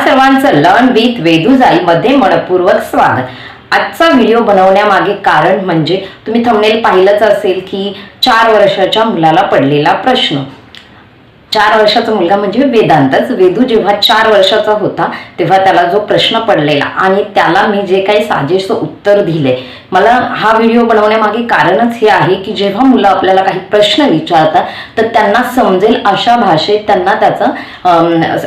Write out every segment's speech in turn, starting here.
सर्वांचं learn with वेदूजाईमध्ये मनपूर्वक स्वागत. आजचा व्हिडिओ बनवण्यामागे कारण म्हणजे तुम्ही थंबनेल पाहिलंच असेल की चार वर्षाच्या मुलाला पडलेला प्रश्न. चार वर्षाचा मुलगा म्हणजे वेदांतच. वेदू जेव्हा चार वर्षाचा होता तेव्हा त्याला जो प्रश्न पडलेला आणि त्याला मी जे काही साजेसं उत्तर दिले मला हा व्हिडिओ बनवण्यामागे कारणच हे आहे की जेव्हा मुलं आपल्याला काही प्रश्न विचारतात तर त्यांना समजेल अशा भाषेत त्यांना त्याचा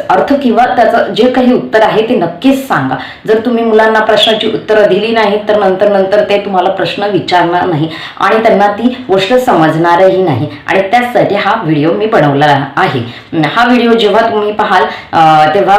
अर्थ किंवा त्याचं जे काही उत्तर आहे ते नक्कीच सांगा. जर तुम्ही मुलांना प्रश्नाची उत्तरं दिली नाही तर नंतर नंतर ते तुम्हाला प्रश्न विचारणार नाही आणि त्यांना ती गोष्ट समजणारही नाही. आणि त्याचसाठी हा व्हिडिओ मी बनवला आहे. हा व्हिडिओ जेव्हा तुम्ही पाहाल तेव्हा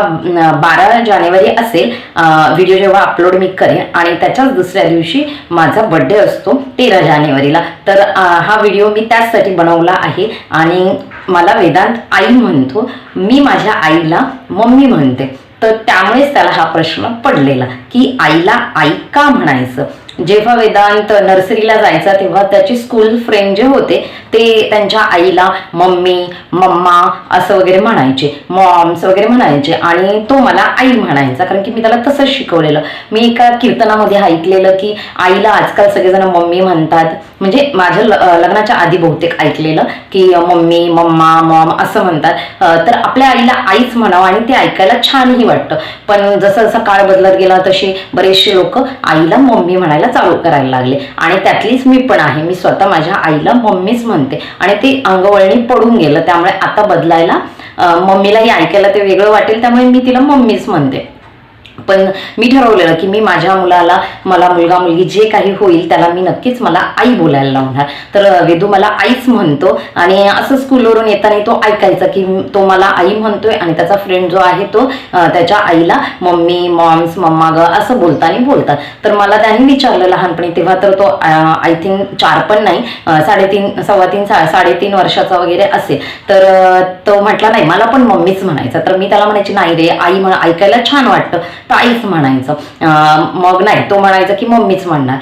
बारा जानेवारी असेल व्हिडिओ जेव्हा अपलोड मी करेन आणि त्याच्याच दुसऱ्या दिवशी माझा बड्डे असतो तेरा जानेवारीला. तर हा व्हिडिओ मी त्याचसाठी बनवला आहे आणि मला वेदांत आई म्हणतो मी माझ्या आईला मम्मी म्हणते. तर त्यामुळेच त्याला हा प्रश्न पडलेला की आईला आई का म्हणायचं? जेव्हा वेदांत नर्सरीला जायचा तेव्हा त्याची स्कूल फ्रेंड जे होते ते त्यांच्या आईला मम्मी मम्मा असं वगैरे म्हणायचे. मॉम्स वगैरे म्हणायचे. आणि तो मला आई म्हणायचा. कारण की मी त्याला तसंच शिकवलेलं. मी एका कीर्तनामध्ये ऐकलेलं की आईला आजकाल सगळेजण मम्मी म्हणतात. म्हणजे माझ्या लग्नाच्या आधी बहुतेक ऐकलेलं की मम्मी मम्मा मॉम असं म्हणतात. तर आपल्या आईला आईच म्हणावं आणि ते ऐकायला छानही वाटतं. पण जसं जसा काळ बदलत गेला तसे बरेचसे लोक आईला मम्मी म्हणायला चालू करायला लागले. आणि त्यातलीच मी पण आहे. मी स्वतः माझ्या आईला मम्मीच म्हणते. आणि ती अंगवळणी पडून गेलं. त्यामुळे आता बदलायला मम्मीलाही ऐकायला ते वेगळं वाटेल. त्यामुळे मी तिला मम्मीच म्हणते. पण मी ठरवलेलं की मी माझ्या मुलाला मला मुलगा मुलगी जे काही होईल त्याला मी नक्कीच मला आई बोलायला लावणार. तर वेदू मला आईच म्हणतो आणि असं स्कूलवरून येताना तो ऐकायचा की तो मला आई म्हणतोय आणि त्याचा फ्रेंड जो आहे तो त्याच्या आईला मम्मी मॉम्स मम्मा ग असं बोलताना बोलतात. तर मला त्याने विचारलं लहानपणी तेव्हा तर तो आय थिंक चार पण नाही साडेतीन सव्वा तीन सा साडेतीन वर्षाचा वगैरे असेल. तर तो म्हटला नाही मला पण मम्मीच म्हणायचा. तर मी त्याला म्हणायची नाही रे आई म्हण ऐकायला छान वाटतं. ताईच आईच म्हणायचं मग नाही तो म्हणायचा की मम्मीच म्हणणार.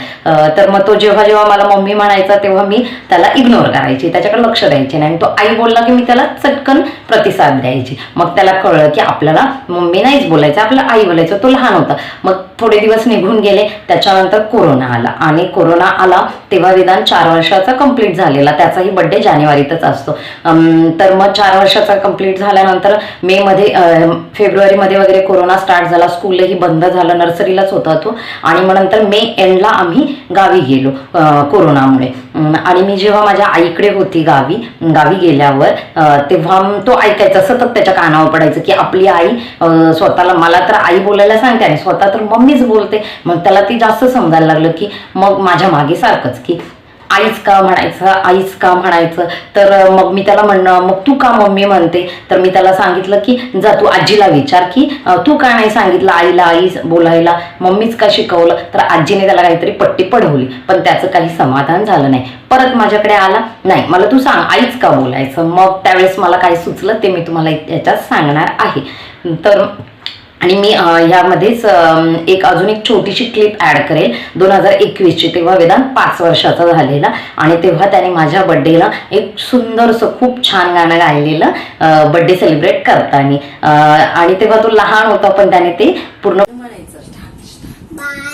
तर मग तो जेव्हा जेव्हा मला मम्मी म्हणायचा तेव्हा मी त्याला इग्नोर करायची. त्याच्याकडे लक्ष द्यायचे नाही. आणि तो आई बोलला की मी त्याला चटकन प्रतिसाद द्यायची. मग त्याला कळलं की आपल्याला मम्मी नाहीच बोलायचं आपल्याला आई बोलायचं. तो लहान होता. मग थोडे दिवस निघून गेले. त्याच्यानंतर कोरोना आला. आणि कोरोना आला तेव्हा विधान चार वर्षाचा कंप्लीट झालेला. त्याचाही बड्डे जानेवारीतच असतो. अं, तर मग चार वर्षाचा कंप्लीट झाल्यानंतर मे मध्ये फेब्रुवारीमध्ये वगैरे कोरोना स्टार्ट झाला. स्कूल स्कूलही बंद झालं नर्सरीलाच होता तो. आणि मग नंतर मे एंडला आम्ही गावी गेलो कोरोनामुळे. आणि मी जेव्हा माझ्या आईकडे होती गावी गावी गेल्यावर तेव्हा तो ऐकायचा सतत त्याच्या कानावर पडायचं की आपली आई स्वतःला मला तर आई बोलायला सांगते आणि स्वतः तर मम्मीच बोलते. मग त्याला ती जास्त समजायला लागलं की मग माझ्या मागे सारखंच की आईच का म्हणायचं? आईच का म्हणायचं? तर मग मी त्याला म्हणणं मग तू का मम्मी म्हणते? तर मी त्याला सांगितलं की जा तू आजीला विचार की तू का नाही सांगितलं आईला आई बोलायला? मम्मीच का शिकवलं? तर आजीने त्याला काहीतरी पट्टी पडवली. पण त्याचं काही समाधान झालं नाही. परत माझ्याकडे आला नाही मला तू सांग आईच का बोलायचं? मग त्यावेळेस मला काय सुचलं ते मी तुम्हाला याच्यात सांगणार आहे. तर आणि मी ह्यामध्येच एक अजून एक छोटीशी क्लिप ॲड करेल. दोन हजार एकवीसची तेव्हा वेदांत पाच वर्षाचा झालेला आणि तेव्हा त्याने माझ्या बड्डेला एक सुंदरसं खूप छान गाणं गायलेलं बड्डे सेलिब्रेट करताना. आणि तेव्हा तो लहान होता पण त्याने ते पूर्ण बार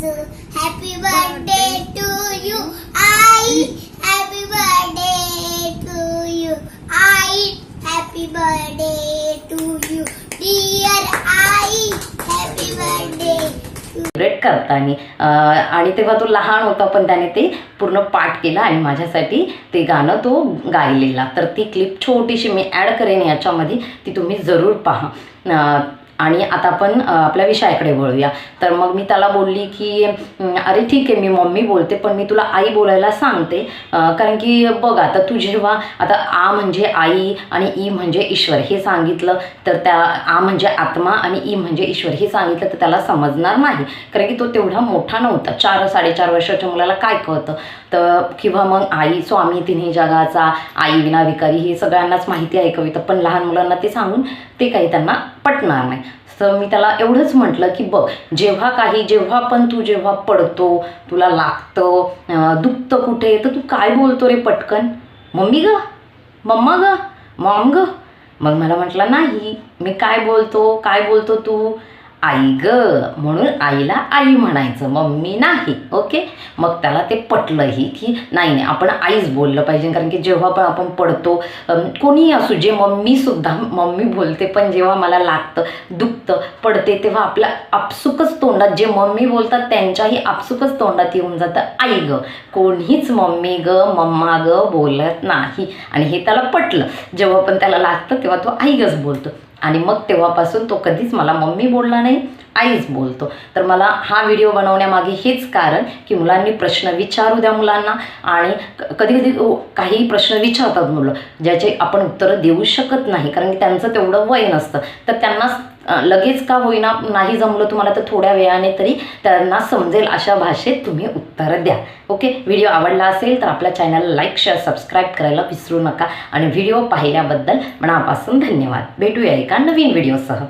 आरज़ू हॅपी बर्थडे टू यू आई बर्थडे टू यू आई बर्थडे टू यू डियर आई बर्थडे सेलिब्रेट करताना. आणि तेव्हा तो लहान होता पण त्याने ते पूर्ण पाठ केला आणि माझ्यासाठी ते गाणं तो गायलेला. तर ती क्लिप छोटीशी मी ॲड करेन याच्यामध्ये ती तुम्ही जरूर पहा. आणि आता आपण आपल्या विषयाकडे वळूया. तर मग मी त्याला बोलली की अरे ठीक आहे मी मम्मी बोलते पण मी तुला आई बोलायला सांगते कारण की बघ आता तू जेव्हा आता आ म्हणजे आई आणि ई म्हणजे ईश्वर हे सांगितलं तर त्या आ म्हणजे आत्मा आणि ई म्हणजे ईश्वर हे सांगितलं तर त्याला समजणार नाही. कारण की तो तेवढा मोठा नव्हता. चार साडेचार वर्षाच्या मुलाला काय कळतं? तर किंवा मग आई स्वामी तिन्ही जगाचा आई विना विकारी हे सगळ्यांनाच माहिती आहे कविता पण लहान मुलांना ते सांगून ते काही त्यांना पटणार नाही. तर मी त्याला एवढंच म्हटलं की बघ जेव्हा काही जेव्हा पण तू जेव्हा पडतो तुला लागतं दुखतं कुठे तर तू काय बोलतो रे पटकन? मम्मी ग? मम्मा ग? मॉम ग? मग मला म्हटलं नाही मी काय बोलतो काय बोलतो तू? आई ग. म्हणून आईला आई म्हणायचं. मम्मी नाही. ओके? मग त्याला ते पटलंही की नाही नाही. आपण आईच बोललं पाहिजे. कारण की जेव्हा पण आपण पडतो कोणीही असू जे मम्मीसुद्धा मम्मी बोलते. पण जेव्हा मला लागतं दुखतं पडते तेव्हा आपल्या आपसुकच तोंडात जे मम्मी बोलतात त्यांच्याही आपसुकच तोंडात येऊन जातं. आई ग. कोणीच मम्मी ग मम्मा ग बोलत नाही. आणि हे त्याला पटलं. जेव्हा पण त्याला लागतं तेव्हा तो आई गच बोलतो. आणि मग तेव्हापासून तो कधीच मला मम्मी बोलला नाही आईच बोलतो. तर मला हा व्हिडिओ बनवण्यामागे हेच कारण की मुलांनी प्रश्न विचारू द्या मुलांना आणि कधी कधी काही प्रश्न विचारतात मुलं ज्याचे आपण उत्तरं देऊ शकत नाही कारण की त्यांचं तेवढं वय नसतं. तर त्यांना लगेच का होईना नाही जमलं तुम्हाला तर थोड्या वेळाने तरी त्यांना समजेल अशा भाषेत तुम्ही उत्तरं द्या. ओके? व्हिडिओ आवडला असेल तर आपल्या चॅनलला लाईक शेअर सबस्क्राईब करायला विसरू नका. आणि व्हिडिओ पाहिल्याबद्दल मनापासून धन्यवाद. भेटूया एका नवीन व्हिडिओसह.